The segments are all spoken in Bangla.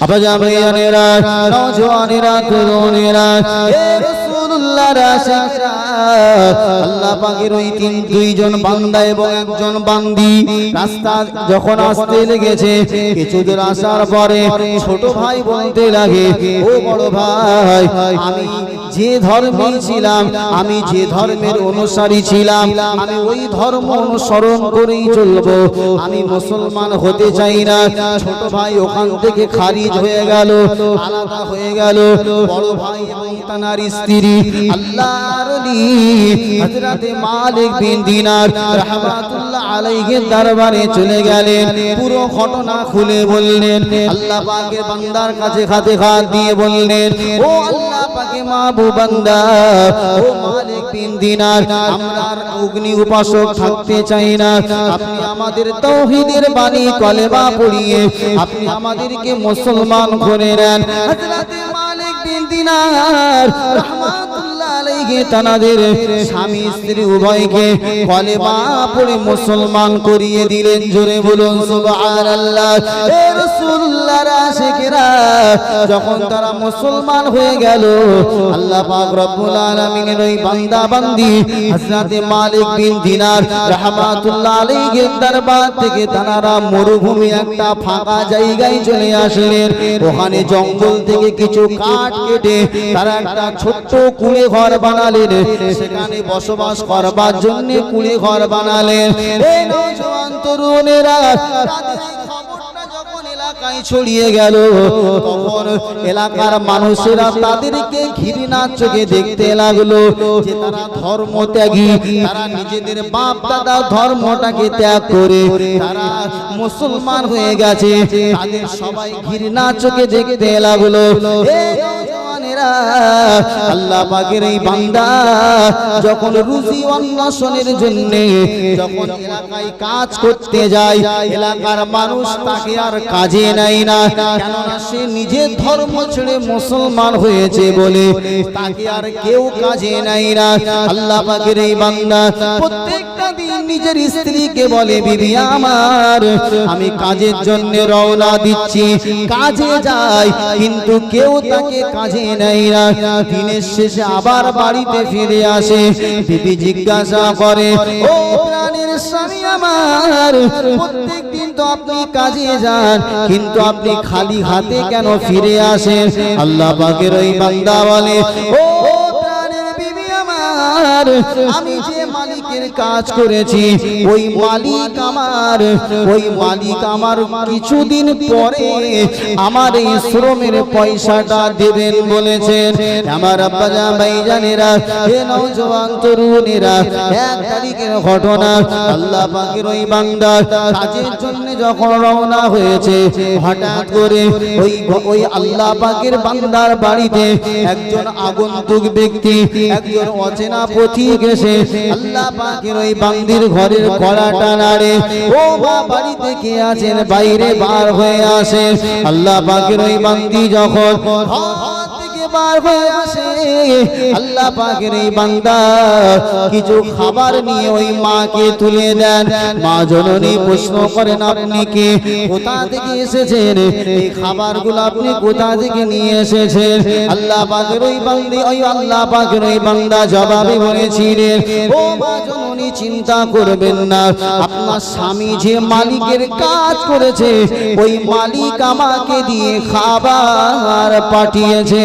আবাজামেরা নওজওয়ানেরা তরুণেরা দুইজন বান্দা এবং একজন বান্দি রাস্তা যখন আসতে লেগেছে কিছুদূর আসার পরে ছোট ভাই লাগে, ও বড় ভাই, আমি যে ধর্মে ছিলাম, আমি যে ধর্মের অনুসারী ছিলাম, আমি ওই ধর্ম অনুসরণ করেই চলবো। আমি মুসলমান হতে চাই না। ছোট ভাই ওখান থেকে খারিজ হয়ে গেল, আলাদা হয়ে গেল। বড় ভাই এবং তার স্ত্রী, আল্লাহর হযরতে মালিক বিন দিনার রাহমাতুল্লাহ আলাইহির দরবারে পুরো ঘটনা খুলে বললেন, আল্লাহ পাকের বান্দার কাছে খাতে হাত দিয়ে বললেন, ও আল্লাহ পাকে মাহবুব বান্দা। ও আর অগ্নি উপাসক থাকতে চাই না। আপনি আমাদের তৌহিদের বাণী কলেমা পড়িয়ে আপনি আমাদেরকে মুসলমান করে নেন হযরতে মালিক বিন দিনার আলাইহি তানাদের স্বামী স্ত্রী উভয়কে কলেমা পড়ে মুসলমান করিয়ে দিলেন জোরে বলুন যখন তারা মুসলমান হয়ে গেল, আল্লাহ থেকে মরুভূমি একটা ফাঁকা জায়গায় চলে জঙ্গল থেকে কেটে একটা ছোট্ট কুড়ে ঘর বানালেন। সেখানে বসবাস করবার জন্য কুড়ি ঘর বানালেন। এই নওজোয়ান তরুণেরা এলাকায় ছড়িয়ে গেল। তখন এলাকার মানুষেরা তাদেরকে ঘৃণার চোখে দেখতে লাগল যে তারা ধর্ম ত্যাগী, তারা নিজেদের বাপ দাদা ধর্মটাকে ত্যাগ করে তারা মুসলমান হয়ে গেছে। তাদের সবাই ঘৃণার চোখে দেখতে লাগল। আল্লাহ পাকের এই বান্দা যখন রুজি অন্বেষণের জন্য যখন এলাকায় কাজ করতে যায়, এলাকার মানুষ তাকে আর কাজে নেয় না। কেননা সে নিজের ধর্ম ছেড়ে মুসলমান হয়েছে বলে তাকে আর কেউ কাজে নেয় না। আল্লাহ পাকের এই বান্দা প্রত্যেকটা দিন নিজের স্ত্রীকে বলে, বিবি আমার, আমি কাজের জন্য রওনা দিচ্ছি, কাজে যাই। কিন্তু কেউ তাকে কাজে নেয় না। দিনের শেষে আবার বাড়িতে ফিরে আসে। বিবি জিজ্ঞাসা করে, ও প্রাণের স্বামী আমার, প্রত্যেক তো আপনি কাজে যান, কিন্তু আপনি খালি হাতে কেন ফিরে আসেন? আল্লাহ পাকের ওই বান্দা বলে, ও প্রাণের বিবি আমার, আমি যে মালিকের কাজ করেছি। ওই মালিক আমার, ওই মালিক আমার কিছুদিন পরে আমার এই শ্রমের পয়সাটা দেবেন বলেছেন। আমার আব্বা ভাই জানেরা হে নওজওয়ান তরুণেরা, এক তারিখের ঘটনা আল্লাহ পাকের ওই বান্দা কাজের জন্য যখন রওনা হয়েছে, হঠাৎ করে ওই ওই আল্লাহ পাকের বান্দার বাড়িতে একজন আগন্তুক ব্যক্তি, একজন অচেনা পথিক এসে আল্লাহ পাকের ওই বান্দির ঘরের কড়াটা নাড়ে। ও মা বাড়ি থেকে আছেন? বাইরে বার হয়ে আসে আল্লাহ পাকের ওই বান্দি যখন ঘর থেকে বার হয়ে আসে। আল্লাহ পাকের এই বান্দা কিছু খাবার নিয়ে ওই মাকে তুলে দেন। মা জননী প্রশ্ন করেন, আপনি কে? কোথা থেকে এসেছেন? এই খাবারগুলো আপনি কোথা থেকে নিয়ে এসেছেন? আল্লাহ পাকের ওই বান্দি, ওই আল্লাহ পাকের ওই বান্দা জবাবে বলেছিলেন, ও মা জননী, চিন্তা করবেন না। আপনার স্বামী যে মালিকের কাজ করেছে, ওই মালিক আমাকে দিয়ে খাবার পাঠিয়েছে।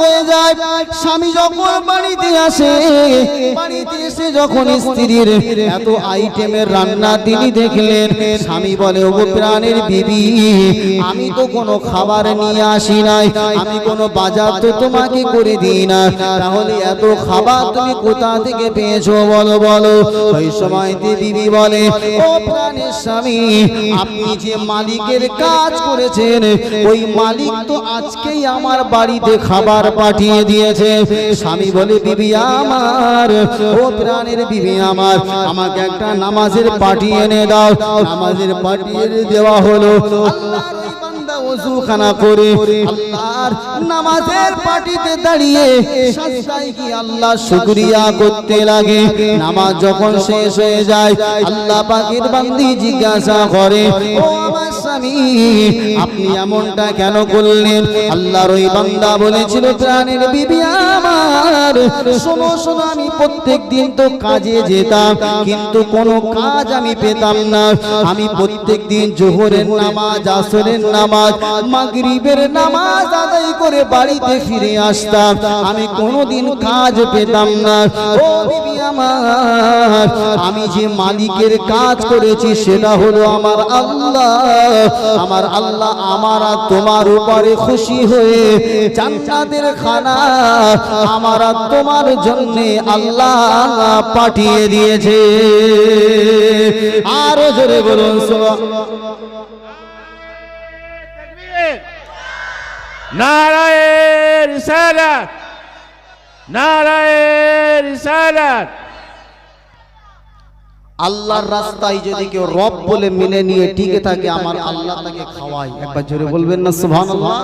হয়ে যায়, স্বামী যখন বাড়িতে আসে, বাড়িতে এসে যখন স্ত্রীর এত আইটেমের রান্না তিনি দেখলেন, স্বামী বলে, ওগো প্রাণের বিবি, আমি তো কোনো খাবার নিয়ে আসি নাই, আমি কোনো বাজার তো তোমাকে করে দিই না, তাহলে এত খাবার তুমি কোথা থেকে পেয়েছ বলো বলো? ওই সময় বিবি বলে, ও প্রাণের স্বামী, আপনি যে মালিকের কাজ করেছেন, ওই মালিক তো আজকেই আমার বাড়িতে খাবার পাঠিয়ে দিয়েছে। স্বামী বলে, বিবি আমার, ও প্রাণের বিবি আমার, আমাকে একটা নামাজের পাঠিয়ে এনে দাও। নামাজের পাঠিয়ে দেওয়া হলো। করে দাঁড়িয়ে আল্লাহ শুকরিয়া করতে লাগে। যখন শেষ হয়ে যায় বান্দি জিজ্ঞাসা করে আমার স্বামী আপনি এমনটা কেন করলেন? আল্লাহর ওই বান্দা বলেছিল, প্রাণের বিবি আমার। শোনো শোনো, আমি প্রত্যেক দিন তো কাজে যেতাম, কিন্তু কোনো কাজ আমি পেতাম না। আমি প্রত্যেক দিন জোহরের নামাজ, আসরের নামাজ, মাগরিবের নামাজ আদায় করে বাড়িতে ফিরে আসতাম। আমি কোনোদিন কাজ পেতাম না। ও বিবি আমার। আমি যে মালিকের কাজ করেছি সেটা হলো আমার আল্লাহ। আমার আল্লাহ আমার আর তোমার উপরে খুশি হয়ে জান্নাতের খানা আমার আর তোমার জন্য আল্লাহ পাঠিয়ে দিয়েছে। আরও জোরে বলুন নারায়ের রিসালাত নারায়ের রিসালাত আল্লাহর রাস্তায় যদি কেউ রব বলে মেনে নিয়ে টিকে থাকে, আমার আল্লাহ তাকে খাওয়াই একবার জোরে বলবেন না, সুবহানাল্লাহ।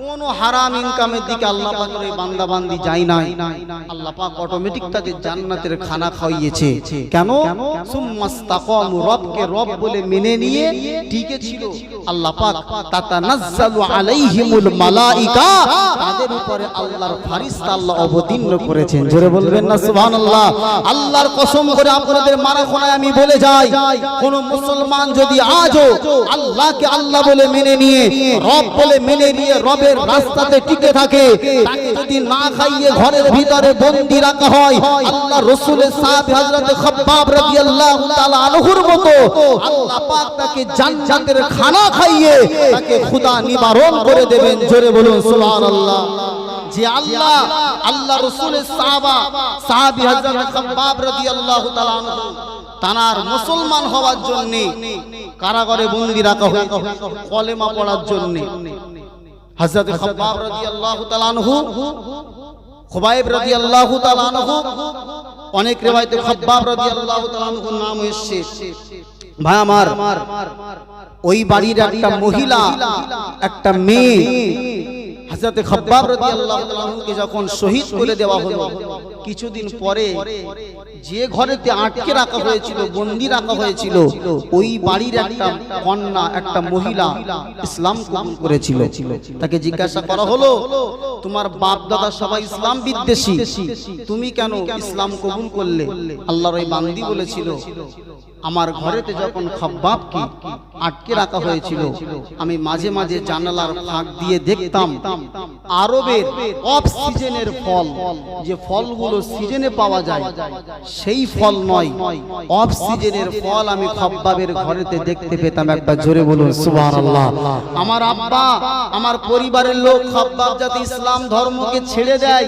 কোন হারাম ইনকামের দিকে আল্লাহ পাকের এই বান্দা বান্দি যায় নাই। আল্লাহ পাক অটোমেটিক তাকে জান্নাতের খানা খাইয়েছে কেন? সুম্মাস্তাকামু রবকে রব বলে মেনে নিয়ে টিকে ছিল। আল্লাহ পাক তাতানাজ্জালু আলাইহিমুল মালাইকা, তাদের উপরে আল্লাহর ফারিস্তা আল্লাহ অবতীর্ণ করেছেন। জোরে বলবেন না, সুবহানাল্লাহ? আল্লাহর কসম করে আপনাদের মারাখোনায় আমি বলে যাই, কোন মুসলমান যদি আজও আল্লাহকে আল্লাহ বলে মেনে নিয়ে, রব বলে মেনে নিয়ে রবের রাস্তাতে টিকে থাকে। তাকে যদি না খাইয়ে ঘরের ভিতরে বন্দি রাখা হয়, আল্লাহ রসুলের সাহাবী হযরত খাব্বাব রাদিয়াল্লাহু তাআলা আনহুর মতো আল্লাহ পাক তাকে জান্নাতের খানা খাইয়ে তাকে খোদা নিবারণ করে দেবেন। জোরে বলুন, সুবহানাল্লাহ। যে আল্লাহ আল্লাহ রসুলের সাহাবা, সাহাবী হযরত খাব্বাব রাদিয়াল্লাহু তাআলা আনহু, তানার মুসলমান হওয়ার জন্য কারাগারে বন্দি রাখা হয়েছে, কলেমা পড়ার জন্য। হযরত খাব্বাব রাদিয়াল্লাহু তাআলা আনহু খুবাইব রাদিয়াল্লাহু তাআলা আনহু অনেক রিওয়ায়েতে খাব্বাব রাদিয়াল্লাহু তাআলা আনহু নাম এসেছে। ভাই আমার ওই বাড়ির একটা মহিলা একটা মেয়ে হযরতে খাব্বাব রাদিয়াল্লাহু তাআলা আনহুকে যখন শহীদ করে দেওয়া হলো, কিছুদিন পরে যে ঘরেতে আটকে রাখা হয়েছিল, বন্দি রাখা হয়েছিল, ওই বাড়ির একটা কন্যা, একটা মহিলা ইসলাম কবুল করেছিল। তাকে জিজ্ঞাসা করা হলো, তোমার বাপ দাদা সবাই ইসলাম বিদ্বেষী? তুমি কেন ইসলাম কবুল করলে? আল্লাহর ওই বান্দি বলেছিল, আমার ঘরেতে যখন খাব্বাবকে আটকে রাখা হয়েছিল, আমি মাঝে মাঝে জানালার ফাঁক দিয়ে দেখতাম আরবের অফ সিজনের ফল, যে ফলগুলো সিজনে পাওয়া যায়, সেই ফল নয় অফ সিজনের ফল আমি খব্বাবের ঘরেতে দেখতে পেতাম। একবার জোরে বলুন, সুবহানাল্লাহ। আমার আব্বা, আমার পরিবারের লোক খব্বাব যাতে ইসলাম ধর্মকে ছেড়ে দেয়,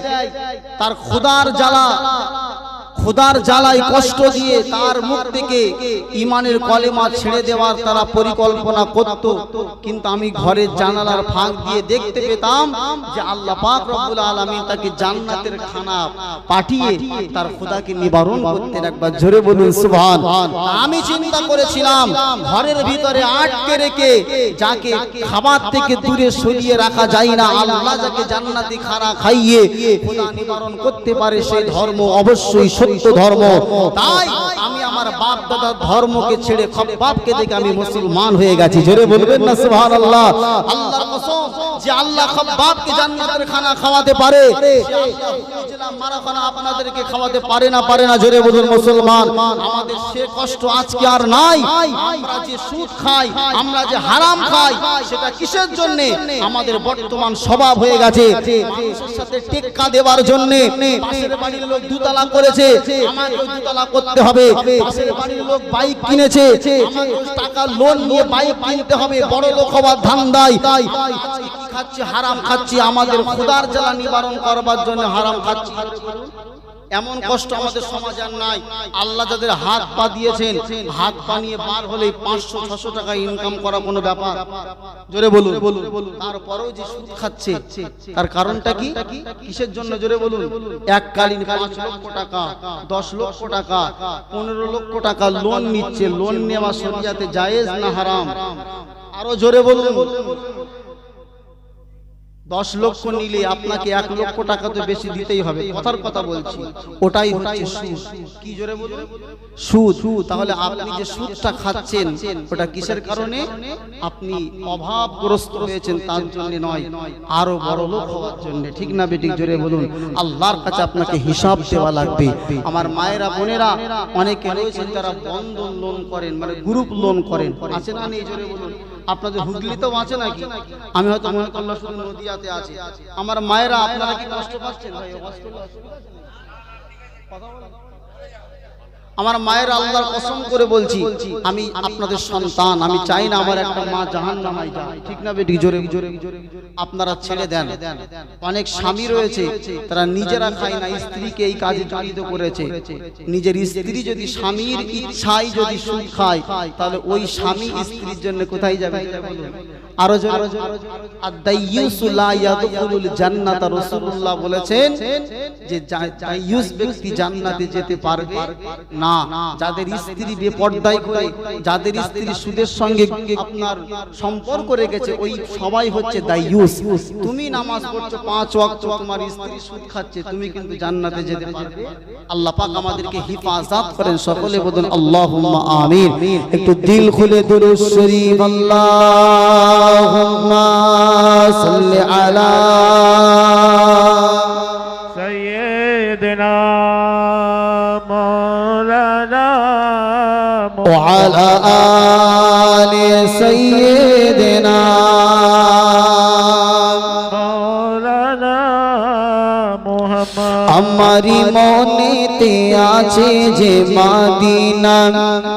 তার খোদার জ্বালা খোদার জ্বালায় কষ্ট দিয়ে তার মুখ থেকে ইমানের কলেমা ছেড়ে দেওয়ার তারা পরিকল্পনা করত। কিন্তু আমি ঘরের জানালার ফাঁক দিয়ে দেখতে পেতাম যে আল্লাহ পাক রব্বুল আলামিন তাকে জান্নাতের খানা পাঠিয়ে তার খোদাকে নিবারণ করতেন। একবার জোরে বলুন, সুবহান। আমি চিন্তা করেছিলাম, ঘরের ভিতরে আটকে রেখে যাকে খাবার থেকে দূরে সরিয়ে রাখা যায় না, আল্লাহ যাকে জান্নাতি খানা খাইয়ে খোদা নিবারণ করতে পারে সেই ধর্ম অবশ্যই সত্য ধর্ম। তাই আমি আমার বাপ দাদার ধর্মকে ছেড়ে খব্বাবকে দেখে আমি মুসলমান হয়ে গেছি। জোরে বলবেন না, সুবহানাল্লাহ। আল্লাহর কসম, যে আল্লাহ খব্বাবকে জান্নাতের খানা খাওয়াতে পারে আল্লাহ আপনাদেরকে খাওয়াতে পারে না পারে না। জোরে বলুন, মুসলমান। আমাদের সে কষ্ট আজকে আর নাই। আমরা যে সুদ খাই, আমরা যে হারাম খাই, সেটা কিসের জন্য? আমাদের বর্তমান স্বভাব হয়ে গেছে। মানুষের সাথে টেক্কা দেওয়ার জন্য। পাশের বাড়ির লোক দুতলা করেছে। আমাকে দুতলা করতে হবে। পাশের বাড়ির লোক বাইক কিনেছে আমাকে টাকা লোন নিয়ে বাইক কিনতে হবে। বড় লোক হওয়ার ধান্দায়। আজকে খাচ্ছি? হারাম খাচ্ছি। আমাদের খোদার জ্বালা নিবারণ করবার জন্য হারাম খাচ্ছি। এমন কষ্ট আমাদের সমাজ আর নাই। আল্লাহ যাদের হাত পা দিয়েছেন, হাত পা নিয়ে বার হলে পাঁচশো, ছশো টাকা ইনকাম করা কোনো ব্যাপার। জোরে বলুন। তারপরেও যে সুদ খাচ্ছে, তার কারণটা কি? কিসের জন্য? জোরে বলুন। এককালীন পাঁচ লক্ষ টাকা, দশ লক্ষ টাকা, পনেরো লক্ষ টাকা লোন নিচ্ছে। লোন নেওয়া শরিয়াতে জায়েজ না হারাম? আরও জোরে বলুন। দশ লক্ষ নিলে আপনাকে এক লক্ষ টাকা তো বেশি দিতেই হবে। কথার কথা বলছি। ওটাই হচ্ছে সুদ। কি জোরে বলুন? সুদ। তাহলে আপনি যে সুদটা খাচ্ছেন ওটা কিসের কারণে? আপনি অভাবগ্রস্ত হয়েছেন তার জন্য নয়। আরও বড় লোক হওয়ার জন্য। ঠিক না বেটি জোরে বলুন? আল্লাহর কাছে আপনাকে হিসাব দেওয়া লাগবে। আমার মায়েরা বোনেরা অনেকে রয়েছেন তারা বন্ধন লোন করেন মানে গ্রুপ লোন করেন। আছে না নেই জোরে বলুন? আপনাদের হুগলি তো আছে নাকি? আমি হয়তো মনে করলাম শুধু নদিয়াতে আছি। আমার মায়েরা আপনারা কি কষ্ট পাচ্ছেন? ভাই কথা বলেন। আমার মায়ের আল্লাহর কসম করে বলছি আমি আপনাদের সন্তান আমি চাই না আমার একটা মা জাহান নামাই ঠিক না বেটি জোরে জোরে আপনারা ছেড়ে দেন অনেক স্বামী রয়েছে তারা নিজেরা খায় না স্ত্রীকে এই কাজে জড়িত করেছে নিজের স্ত্রী যদি স্বামীর ইচ্ছাই যদি সুদ খায় তাহলে ওই স্বামী স্ত্রীর জন্য কোথায় যাবে আরও জোরে জান্নাতা রাসূলুল্লাহ বলেছেন যে দাইয়ুস ব্যক্তি জান্নাতে যেতে পারবে না যাদের স্ত্রী বেপর্দায় করে যাদের স্ত্রী সুদের সঙ্গে আপনার সম্পর্ক রেখেছে ওই সবাই হচ্ছে দাইয়ুস তুমি নামাজ পড়ছো পাঁচ ওয়াক্ত তোমার স্ত্রী সুদ খাচ্ছে তুমি কিন্তু জান্নাতে যেতে পারবে। আল্লাহ পাক আমাদেরকে হিফাজত করেন সকলে বলুন আল্লাহুম্মা আমিন। একটু দিল খুলে দুরূদ শরীফ আল্লাহুম্মা সাল্লি আলা وعلى آل سيدنا مولانا محمد আমারি মনেতে আছে যে মাদিনা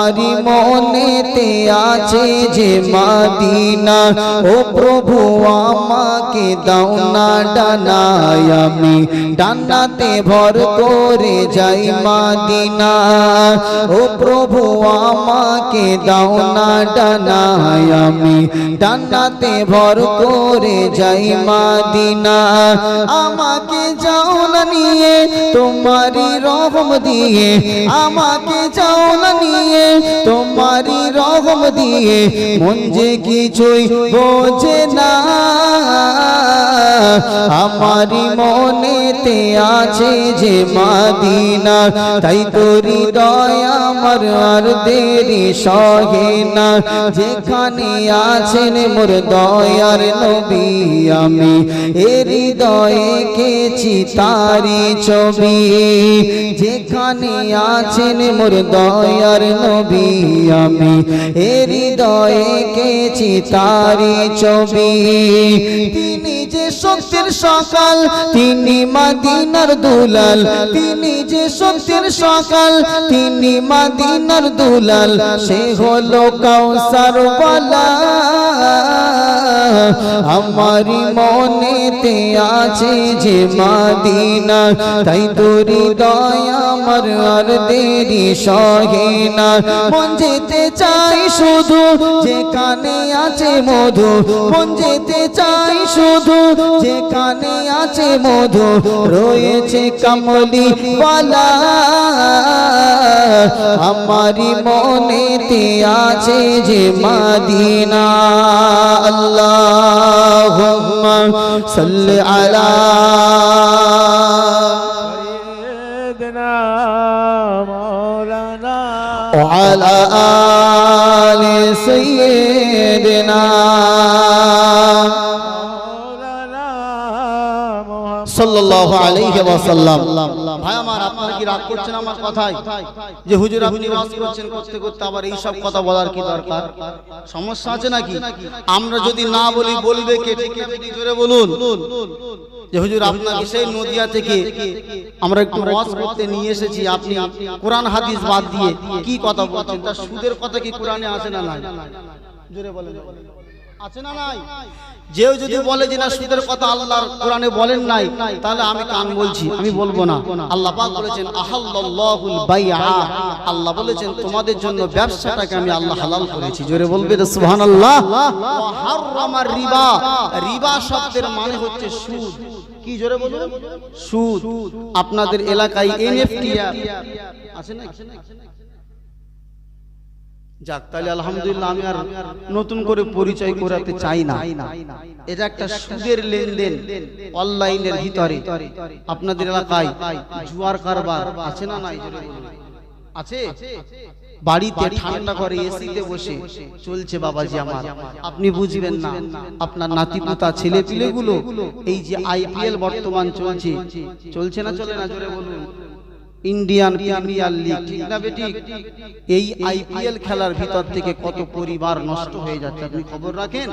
মনেতে আছে যে মাদিনা। ও প্রভু, আমাকে দাও না ডানায় আমি। ডানাতে ভর করে যাই মাদিনা। ও প্রভু, আমাকে দাও না ডানায় আমি। ডানাতে ভর করে যাই মাদিনা। আমাকে যাও না নিয়ে, তোমারি রহম দিয়ে। আমাকে যাও না নিয়ে তোমারি রহম দিয়ে মন যে কিছুই বোঝে না। আমারি মনেতে আছে যে মাদিনা, তাই তো হৃদয় আমার আর দেরি সহে না। যেখানে আছেন মোর দয়ার নবী আমি, এ হৃদয়ে কেছি তারি ছবি। যেখানে আছেন মোর দয়ার নবী আমি। এ হৃদয়ে কেছি তারি ছবি। তিনি যে সত্যের সকাল, তিনি মাদিনার দুলাল। তিনি যে সত্যের সকাল, তিনি মাদিনার দুলাল। সে হলো কাউসার বলা আমারি মনেতে আছে যে মাদিনা, তাই তো হৃদয় আমার আর দেরি সহে না। মন যেতে চাই শুধু যেখানে আছে মধু, মন যেতে চাই শুধু যেখানে আছে মধু, রয়েছে কমলি বালা আমারি মনেতে আছে যে মাদিনা اللهم صل على سيدنا مولانا. وعلى آل سيدنا সাল্লাল্লাহু আলাইহি ওয়াসাল্লাম। ভাই আমার আপনারা কি রাগ করছেন আমার কথায়? যে হুজুর আপনি ওয়াজ করছেন করতে করতে আবার এই সব কথা বলার কি দরকার? সমস্যা আছে নাকি? আমরা যদি না বলি বলবে কে? ঠিক ঠিক জোরে বলুন। যে হুজুর আপনাকে সেই নদিয়া থেকে আমরা একটু ওয়াজ করতে নিয়ে এসেছি আপনি কোরআন হাদিস বাদ দিয়ে কি কথা বলছেন? তার সুদের কথা কি কোরআনে আসে না নাই? জোরে বলেন। আছে না নাই? যেও যদি বলে যে না সুদের কথা আল্লাহর কোরআনে বলেন নাই তাহলে আমি কান বলছি আমি বলব না। আল্লাহ পাক বলেছেন আহাল্লাহুল বাইআ। আল্লাহ বলেছেন তোমাদের জন্য ব্যবসাটাকে আমি আল্লাহ হালাল করেছি। জোরে বলবে তো সুবহানাল্লাহ। ওয়া রিবা। রিবা শব্দের মানে হচ্ছে সুদ। কি জোরে বলুন? সুদ। আপনাদের এলাকায় এনএফটি আছে না যাক, তাহলে আলহামদুলিল্লাহ আমি আর নতুন করে পরিচয় করাতে চাই না। এটা একটা সুদের লেনদেন অনলাইনের ভিতরে। আপনাদের এলাকায় জুয়ার কারবার আছে না নাই? আছে? বাড়িতে ঠান্ডা করে, এসিতে বসে চলছে বাবাজি আমার। আপনি বুঝবেন না, আপনার নাতিপুতা ছেলে পিলেগুলো এই যে আইপিএল বর্তমান চলছে চলছে না চলে না? জোরে বলুন। ইন্ডিয়ান প্রিমিয়ার লিগ ঠিক না বেটি? এই আইপিএল খেলার ভিতর থেকে কত পরিবার নষ্ট হয়ে যাচ্ছে? আপনি খবর রাখেন?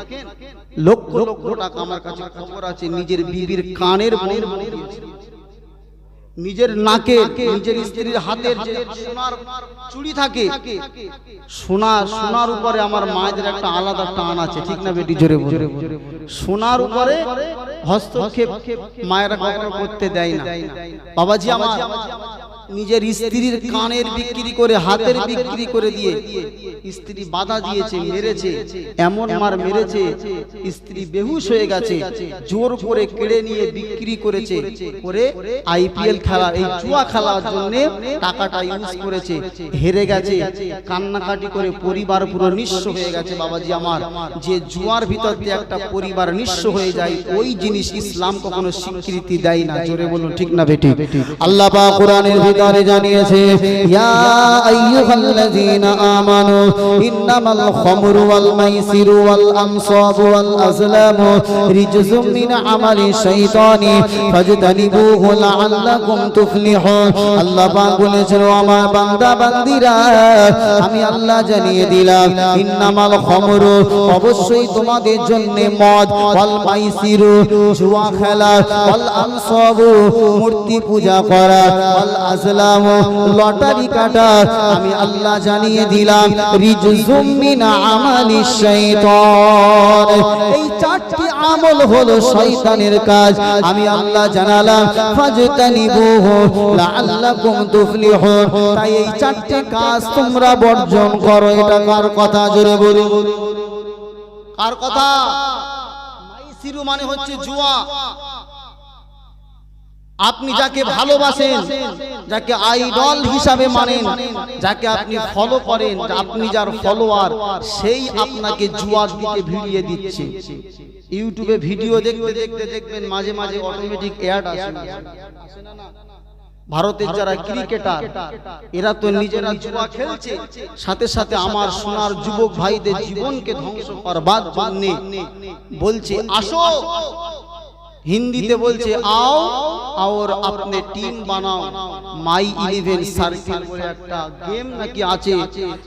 লক্ষ লক্ষ টাকা আমার কাছে খবর আছে নিজের বিবির কানের বোন নিজের নাকে নিজের স্ত্রীর হাতের যে সোনার চুড়ি থাকে সোনা সোনার উপরে আমার মায়েদের একটা আলাদা টান আছে। ঠিক না বেটি? জোরে জোরে সোনার উপরে হস্তক্ষেপ মায়েরা কখনো করতে দেয় না। বাবাজি আমার। নিজের স্ত্রীর কানের বিক্রি করে, হাতের বিক্রি করে দিয়ে স্ত্রী বাধা দিয়েছে, মেরেছে, এমন মার মেরেছে, স্ত্রী বেহুশ হয়ে গেছে, জোর করে কেড়ে নিয়ে বিক্রি করেছে, করে আইপিএল খেলা, এই জুয়া খেলার জন্য টাকাটা ইউজ করেছে, হেরে গেছে, কান্নাকাটি করে পরিবার পুরো নিঃস্ব হয়ে গেছে, বাবাজি আমার, যে জুয়ার ভিতর দিয়ে একটা পরিবার নিঃস্ব হয়ে যায়, ওই জিনিস ইসলাম কখনো স্বীকৃতি দেয় না, জোরে বলুন, ঠিক না বেটি আল্লাহ কোরআনের ভিতরে জানিয়েছে, ইয়া আইয়ুহাল্লাযীনা আমানু, ইন্নামাল খামরু ওয়াল মাইসিরু ওয়াল আনসাবু ওয়াল আজলামু রিজসুম মিন আমালি শাইতানি ফাজতানিবুহু লাআল্লাকুম তুফলিহুন। আল্লাহ পাক বলেছেন, ও আমার বান্দা, বান্দিরা, আমি আল্লাহ জানিয়ে দিলাম, ইন্নামাল খামরু অবশ্যই তোমাদের জন্য মদ, ওয়াল মাইসিরু, জুয়া খেলা, ওয়াল আনসাবু মূর্তি পূজা করা, ওয়াল আজলামু লটারি কাটা আমি আল্লাহ জানিয়ে দিলাম এই চারটি আমল হলো শয়তানের কাজ। আমি আল্লাহ জানালাম লাআল্লাকুম তাই এই চারটি কাজ তোমরা বর্জন করো। এটা কার কথা? জোরে বলো কার কথা? মাইসিরু মানে হচ্ছে জুয়া। আপনি যাকে ভালোবাসেন যাকে আইডল হিসাবে মানেন যাকে আপনি ফলো করেন আপনি যার ফলোয়ার সেই আপনাকে জুয়ার দিকে ভিড়িয়ে দিচ্ছে। ইউটিউবে ভিডিও দেখতে দেখতে দেখবেন মাঝে মাঝে অটোমেটিক অ্যাড আসে। না? ভারতের যারা ক্রিকেটার এরা তো নিজেরা জুয়া খেলছে সাথে সাথে আমার সোনার যুবক ভাইদের জীবনকে ধ্বংস করবার জন্য বলছে আসো! হিন্দিতে বলছে আও আর আপনি টিম বানাও। মাই ইলেভেন সার্কেল বলে একটা গেম নাকি আছে।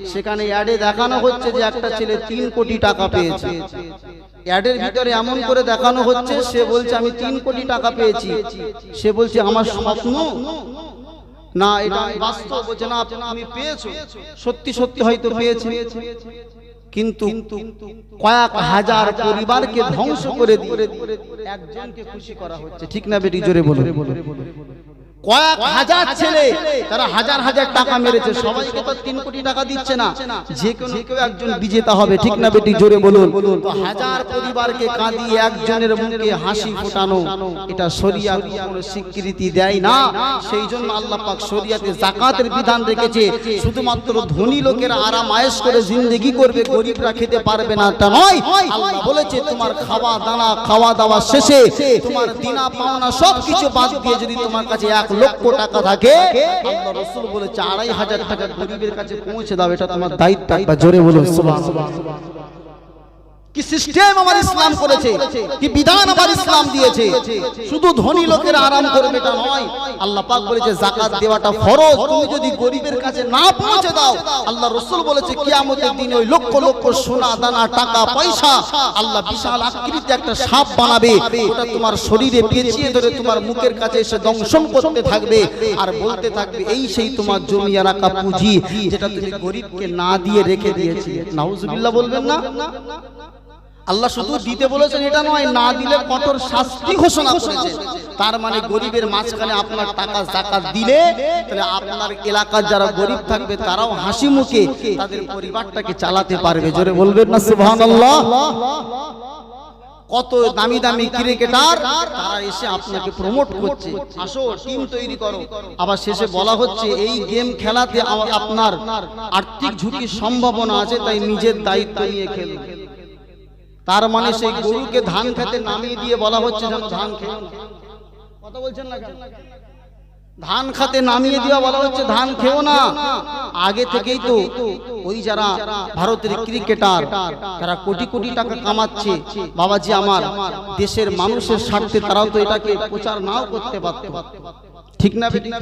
সেখানে অ্যাডে দেখানো হচ্ছে যে একটা ছেলে তিন কোটি টাকা পেয়েছে। অ্যাডের ভিতরে এমন করে দেখানো হচ্ছে সে বলছে আমি তিন কোটি টাকা পেয়েছি। সে বলছে আমার স্বপ্ন। না এটা বাস্তব বলছে না আপনি- আমি পেয়েছ। সত্যি সত্যি হয়তো পেয়েছি। কিন্তু কয়েক হাজার পরিবারকে ধ্বংস করে দিয়ে একজনকে খুশি করা হচ্ছে। ঠিক না বেটি? জোরে বলো কয়েক হাজার ছেলে তারা হাজার হাজার টাকা মেরেছে। সবাইকে তো তিন কোটি টাকা দিচ্ছে না। যে কোনো কেউ একজন বিজেতা হবে ঠিক না বেটি জোরে বলুন। তো হাজার পরিবারকে কাঁদিয়ে একজনের মুখে হাসি ফোটানো এটা শরিয়া কোনো স্বীকৃতি দেয় না। সেই জন্য আল্লাহ পাক শরিয়াতে জাকাতের বিধান রেখেছে। শুধুমাত্র ধনী লোকেরা আরাম আয়েশ করে জিন্দগি করবে গরিবরা খেতে পারবে না। তা নয় আল্লাহ বলেছে তোমার খাওয়া দানা খাওয়া দাওয়া শেষে তোমার দিনা পাওনা সব কিছু বাদ দিয়ে যদি তোমার কাছে এক লক্ষ টাকা থাকে, আল্লাহ রসুল বলেছে, আড়াই হাজার টাকা গরিবের কাছে পৌঁছে দাও, এটা তোমার দায়িত্ব জোরে বলুন কি সিস্টেম আমার ইসলাম করেছে? কি বিধান আমার ইসলাম দিয়েছে? শুধু ধনী লোকের আরাম করবে এটা নয়। আল্লাহ পাক বলেছে, জাকাত দেওয়াটা ফরজ। তুমি যদি গরিবের কাছে না পৌঁছে দাও, আল্লাহ রসুল বলেছে, কিয়ামতের দিনে ওই লক্ষ লক্ষ সোনা, দানা, টাকা, পয়সা আল্লাহ বিশাল আকৃতিতে একটা সাপ বানাবে। ওটা তোমার শরীরে পেঁচিয়ে ধরে তোমার মুখের কাছে এসে দংশন করতে থাকবে। আর বলতে থাকবে, এই সেই তোমার জমিয়া রাখা পুঁজি, যেটা তুমি গরিবকে না দিয়ে রেখে দিয়েছিলে। নাউজুবিল্লাহ বলবেন না? আল্লাহ শুধু দিতে বলেছেন এটা নয় না দিলে কঠোর শাস্তি ঘোষণা করেছে। তার মানে গরিবের মাঝখানে আপনার টাকা জাকাত দিলে তাহলে আপনার এলাকার যারা গরিব থাকবে তারাও হাসি মুখে তাদের পরিবারটাকে চালাতে পারবে। জোরে বলবেন না সুবহানাল্লাহ। কত দামি দামি ক্রিকেটার তারা এসে আপনাকে প্রমোট করছে। আসো টিম তৈরি করো। আবার শেষে বলা হচ্ছে এই গেম খেলাতে আপনার আর্থিক ঝুঁকির সম্ভাবনা আছে তাই নিজের দায়িত্ব নিয়ে খেলুন তার মানে সেই গরুকে ধান খেতে নামিয়ে দিয়ে বলা হচ্ছে যেন ধান খেয়ে কথা বলছেন না? ধান খাতে নামিয়ে দেওয়া বলা হচ্ছে ধান খেও না। আগে থেকেই তো ওই যারা ভারতের ক্রিকেটার তারা কোটি কোটি টাকা কামাচ্ছে বাবাজি আমার দেশের মানুষের স্বার্থে তারাও তো এটাকে প্রচার নাও করতে পারত। ঠিক না ঠিক না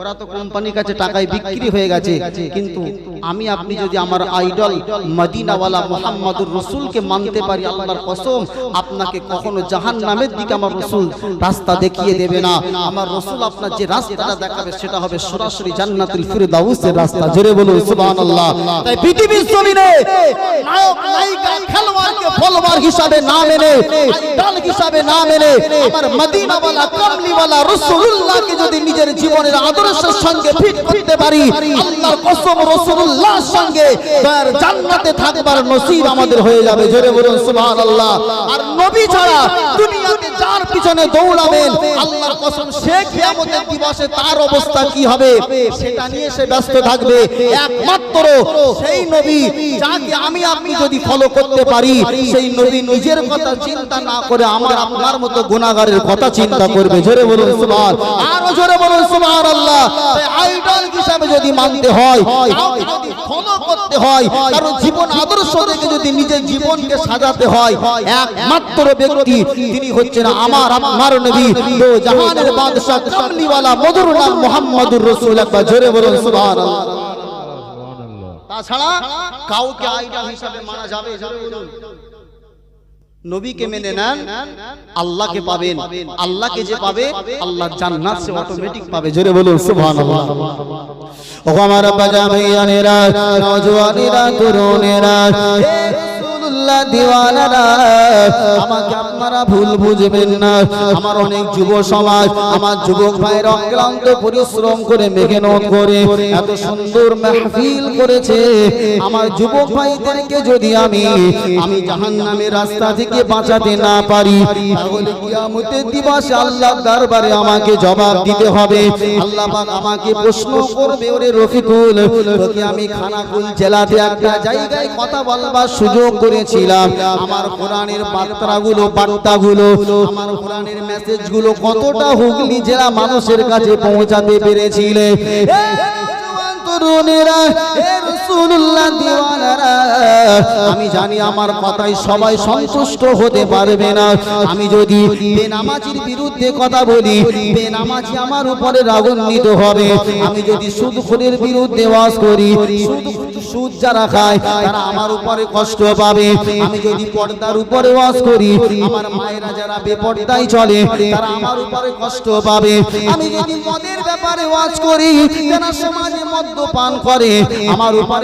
ওরা তো কোম্পানির কাছে টাকায় বিক্রি হয়ে গেছে। কিন্তু আমি, আপনি যদি আমার আইডল মদিনাওয়ালা মোহাম্মদুর রসুলকে মানতে পারি, আল্লাহর কসম, আপনাকে কখনো জাহান নামের দিকে আমার রসুল রাস্তা দেখিয়ে দেবে না। আমার রসুল আপনার যে রাস্তাটা দেখাবে, সেটা হবে সরাসরি জান্নাতুল ফিরদাউসের রাস্তা। জোরে বলুন, সুবহানাল্লাহ। তাই পৃথিবীর জমিনে নায়ক, নায়িকা, খেলোয়াড়কে ফলোয়ার হিসাবে না মেনে আইডল হিসাবে না মেনে, আমার মদিনাওয়ালা, কামলিওয়ালা রাসূলুল্লাহকে যদি নিজের জীবনের আদর্শের সঙ্গে ফিট করতে পারি, আল্লাহর কসম রাসূলুল্লাহর সঙ্গে, তার জান্নাতে থাকবার নসিব আমাদের হয়ে যাবে। জোরে বলুন সুবহানাল্লাহ। আর নবী ছাড়া দুনিয়াতে যার পিছনে দৌড়াবেন, আল্লাহর কসম, সে কিয়ামতের দিবসে তার অবস্থা কি হবে? সেটা নিয়ে সে ব্যস্ত থাকবে। একমাত্র সেই নবী, যাকে আমি আপনি যদি ফলো করতে পারি, সেই নবী নিজের কথা চিন্তা না করে আমার আপনার মতো গুনাহগারের কথা চিন্তা করবে। জোরে বলুন, সুবহান। আরও জোরে বলুন, সুবহানাল্লাহ। তাই আইডল হিসাবে যদি মানতে হয় যদি ফলো করতে হয় কারণ জীবন আদর্শ থেকে যদি নিজের জীবনকে সাজাতে হয়, একমাত্র ব্যক্তি, তিনি হচ্ছেন আমার আপনার নবী তো জাহানের বাদশা কামলিওয়ালা মধুর নাম মুহাম্মাদুর রাসূল একবার জোরে বলুন সুবহানাল্লাহ। তাছাড়া কাউকে আইডল হিসাবে মানা যাবে জোরে বলুন। নবীকে মেনে নেন আল্লাহকে পাবেন। আল্লাহকে যে পাবে আল্লাহ জান্নাত সে অটোমেটিক পাবে জোরে বলুন সুবহানাল্লাহ। ও আমার বাজা ভাইয়ানেরা নওজওয়ানেরা তরুণেরা হে দিওয়ানারা, আমাকে আপনারা ভুল বুঝবেন না। আমার অনেক যুব সমাজ, আমার যুবক ভাইয়ের অক্লান্ত পরিশ্রম করে করে, এত সুন্দর করেছে। আমার যুবক ভাইদেরকে যদি আমি আমি রাস্তা থেকে বাঁচাতে না পারি, তাহলে আল্লাহর দরবারে আমাকে জবাব দিতে হবে। আল্লাহ আমাকে প্রশ্ন করবে, ওরে রফিকুল আমি খানাকুল জেলাতে একটা জায়গায় কথা বলবার সুযোগ করেছিলাম আমার কোরআনের বার্তাগুলো বার্তাগুলো, আমার কোরআনের মেসেজগুলো কতটা হুগলি জেলা মানুষের কাছে পৌঁছাতে পেরেছিলে? তরুণেরা আমি জানি আমার কথায় সবাই সন্তুষ্ট হতে পারবে না। আমি যদি বেনামাজির বিরুদ্ধে কথা বলি, বেনামাজি আমার উপরে রাগান্বিত হবে। আমি যদি বিরুদ্ধে ওয়াজ করি, সুদ যারা খায়, তারা আমার উপরে কষ্ট পাবে। আমি যদি পর্দার উপরে করি, আমার মায়েরা যারা বেপর্দায় চলে, তারা আমার উপরে কষ্ট পাবে। আমি যদি মদের ব্যাপারে ওয়াজ করি সমাজে মদ্যপান করে, আমার উপরে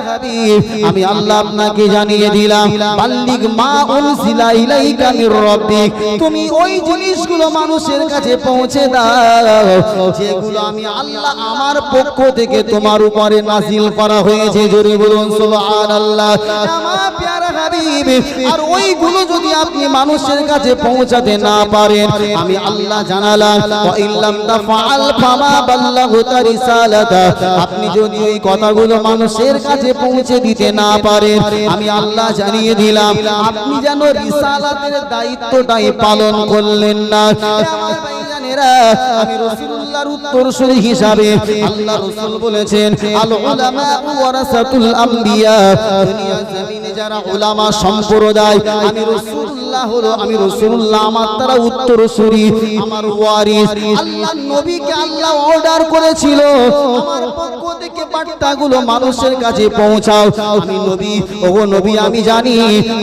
আমি আল্লাহ আপনাকে জানিয়ে দিলাম মা ইলাইকা মির তুমি ওই জিনিসগুলো মানুষের কাছে পৌঁছে দাও, যেগুলো আমি আল্লাহ আমার পক্ষ থেকে তোমার উপরে নাজিল করা হয়েছে। জোরে বলুন, সুবহানাল্লাহ। হাবিব আর ওইগুলো যদি আপনি মানুষের কাছে পৌঁছাতে না পারেন আমি আল্লাহ ওয়া ইল্লাম তাফআল ফামা রিসালাতা। আপনি যদি ওই কথাগুলো মানুষের কাছে পৌঁছে দিতে না পারেন আমি আল্লাহ জানিয়ে দিলাম আপনি যেন রিসালাতের দায়িত্বটাই পালন করলেন না। ভাইজানেরা, আমি রাসূলুল্লাহর উত্তরসূরি হিসাবে আল্লাহ রাসূল বলেছেন, আল উলামা ওয়ারাসাতুল আমবিয়া দুনিয়া জমিনে যারা উলামা সম্প্রদায়, আমি রাসূলুল্লাহ হলো আমি রাসূলুল্লাহ, আমার তারা উত্তরসূরি আমার ওয়ারিস আল্লাহ নবীকে আল্লাহ অর্ডার করেছিল, আমার পক্ষ থেকে বার্তাগুলো মানুষের কাছে পৌঁছাও। আমি নবী নবী, আমি জানি,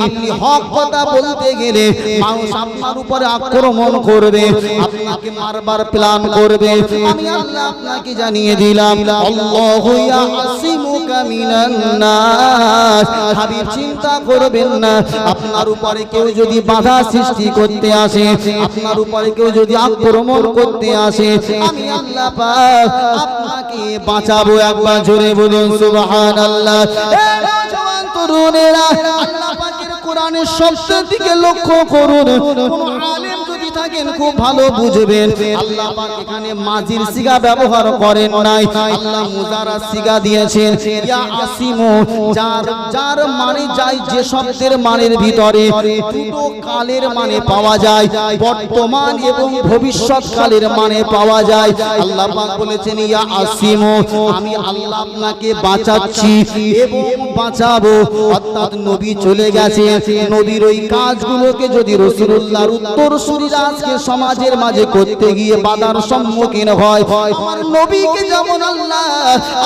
আপনি হক কথা বলতে গেলে মানুষ আপনার উপরে আক্রমণ করবে, আপনাকে মারবার প্ল্যান করবে। আমি আল্লাহ আপনাকে জানিয়ে দিলাম, আল্লাহু নাস। হাবিব, চিন্তা করবেন না, আপনার উপরে কেউ যদি বাধা সৃষ্টি করতে আসে। আপনার উপরে কেউ যদি আক্রমণ করতে আসে, আমি আল্লাহ পাক আপনাকে বাঁচাবো একবার জোরে বলুন, সুবহানাল্লাহ। এ নওজওয়ান তরুণেরা, আল্লাহ পাকের কোরআনের শব্দের দিকে লক্ষ্য করুন, কোন থাকেন, খুব ভালো বুঝবেন। আল্লাহ পাক এখানে মাজির সিগা ব্যবহার করেন নাই। আল্লাহ মুজারা সিগা দিয়েছেন। ইয়া আসিমু, যার যার মানে যায় যে শব্দের মানের ভিতরে। দুটো কালের মানে পাওয়া যায়, বর্তমান এবং ভবিষ্যৎ কালের মানে পাওয়া যায়। আল্লাহ পাক বলেছেন, ইয়া আসিমু, আমি আল্লাহ আপনাকে বাঁচাচ্ছি এবং বাঁচাবো। অর্থাৎ নবী চলে গেছে নবীর ওই কাজগুলোকে যদি রসুল্লাহর উত্তর সুরিরা আজকে সমাজের মাঝে করতে গিয়ে বাধার সম্মুখীন হয়। আমার নবীকে যেমন আল্লাহ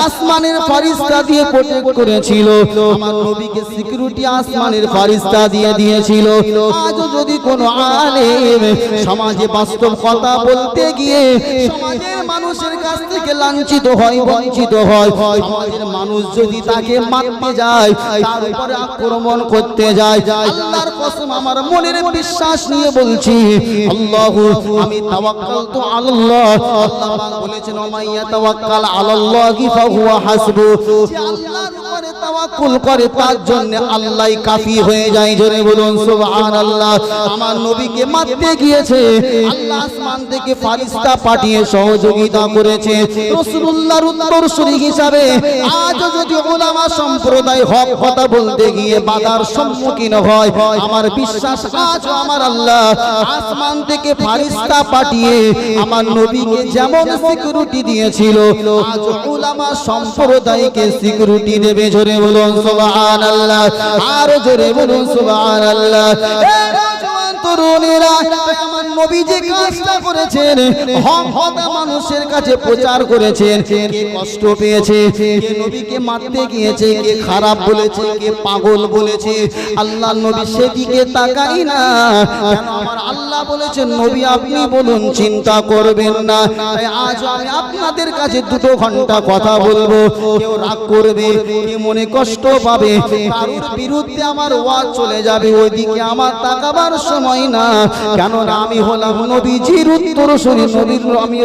আসমানের ফারিস্তা দিয়ে প্রোটেক্ট করেছিল, আমার নবীকে সিকিউরিটি আসমানের ফারিস্তা দিয়ে দিয়েছিল। আজও যদি কোনো আলেম সমাজে বাস্তব কথা বলতে গিয়ে সমাজের মানুষের কাছ থেকে লাঞ্ছিত হয়, বঞ্চিত হয়, সমাজের মানুষ যদি তাকে মারতে যায়, তার উপরে আক্রমণ করতে যায়, আল্লাহর কসম আমার মনের বিশ্বাস নিয়ে বলছি আল্লাহ আমি তাওয়াক্কাল তো আল্লাহ আল্লাহ বলেছেন ওমাইয়া তাওয়াক্কাল আলাল্লাহি ফাহুয়া হাসবু যে আল্লাহর উপরে তাওয়াক্কুল করে, তার জন্য আল্লাহই কাফি হয়ে যায়। জোরে বলুন, সুবহানাল্লাহ। আমার নবীকে মারতে গিয়েছে। আল্লাহ আসমান থেকে ফারিস্তা পাঠিয়ে সহযোগিতা করেছে। রাসূলুল্লাহর উত্তরসূরি হিসাবে আজও যদি উলামা সম্প্রদায় হক কথা বলতে গিয়ে বাধার সম্মুখীন হয়, আমার বিশ্বাস আজ আমার আল্লাহ আসমান থেকে ফারিস্তা পাঠিয়ে আমার নবীকে যেমন সিকিউরিটি দিয়েছিল আজ উলামা সম্প্রদায়কে সিকিউরিটি দেবে। জোরে বলুন সুবহান আল্লাহ আরও জোরে বলুন সুবহান আল্লাহ তরুণীরা আমার নবী যে কাজটা করেছেন হতা মানুষের কাছে প্রচার করেছেন, কে কষ্ট পেয়েছে নবীকে মারতে গিয়েছে, কে খারাপ বলেছে, কে পাগল বলেছে, আল্লাহ নবী সেদিকে তাকাই না। আল্লাহ বলেছেন, নবী আপনি বলুন, চিন্তা করবেন না। আজ আমি আপনাদের কাছে দুটো ঘণ্টা কথা বলব। কেউ রাগ করবে কে মনে কষ্ট পাবে বিরুদ্ধে আমার ওয়াজ চলে যাবে, ওইদিকে আমার তাকাবার সময় না। কেননা আমি হলাম নবীজির উত্তর শুনি নবীর আমি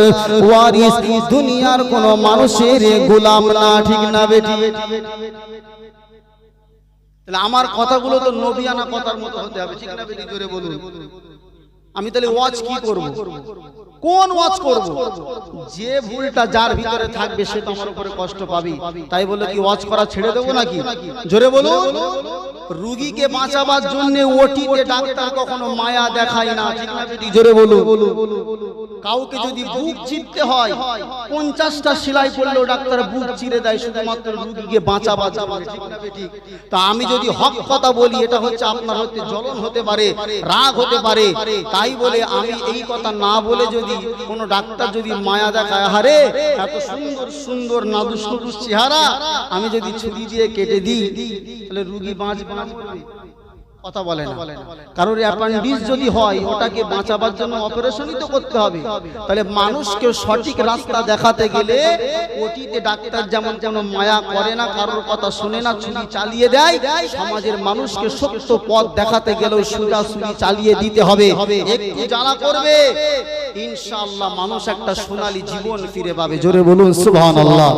রসুল্লাহর ওয়ারিস দুনিয়ার কোন মানুষের গোলাম না, ঠিক না বেটি আমার কথাগুলো তো নবিয়ানা কথার মতো হতে হবে, ঠিক না বেটি জোরে বলুন। আমি তাহলে ওয়াজ কি করব? কোন ওয়াজ করব? যে ভুলটা যার ভিতরে থাকবে সে তো আমার উপরে কষ্ট পাবে তাই বলে কি ওয়াজ করা ছেড়ে দেবো নাকি? জোরে বলুন। রুগীকে বাঁচাবার জন্য ওটিতে ডাক্তার কখনো মায়া দেখায় না, ঠিক না বেটি জোরে বলুন। কাউকে যদি বুক চিরতে হয় পঞ্চাশটা সেলাই করলেও ডাক্তার বুক চিরে দেয় শুধুমাত্র রুগীকে বাঁচা বাঁচা তা আমি যদি হক কথা বলি এটা হচ্ছে আপনার হতে জ্বলন হতে পারে রাগ হতে পারে। তাই বলে আমি এই কথা না বলে যদি কোনো ডাক্তার যদি মায়া দেখায় হারে এত সুন্দর সুন্দর নাদুস চেহারা আমি যদি ছুরি দিয়ে কেটে দিই তাহলে রুগী বাঁচ বাঁচ কথা বলে না। কারোর অ্যাপেন্ডিস যদি হয় ওটাকে বাঁচাবার জন্য অপারেশনই তো করতে হবে। তাহলে মানুষকে সঠিক রাস্তা দেখাতে গেলে ওটিতে ডাক্তার যেমন যেন মায়া করে না কারোর কথা শুনে না ছুরি চালিয়ে দেয় সমাজের মানুষকে সত্য পথ দেখাতে গেলেও সুজা সুরি চালিয়ে দিতে হবে। একটু জ্বালা করবে। ইনশাআল্লাহ মানুষ একটা সোনালী জীবন ফিরে পাবে। জোরে বলুন সুবহানাল্লাহ।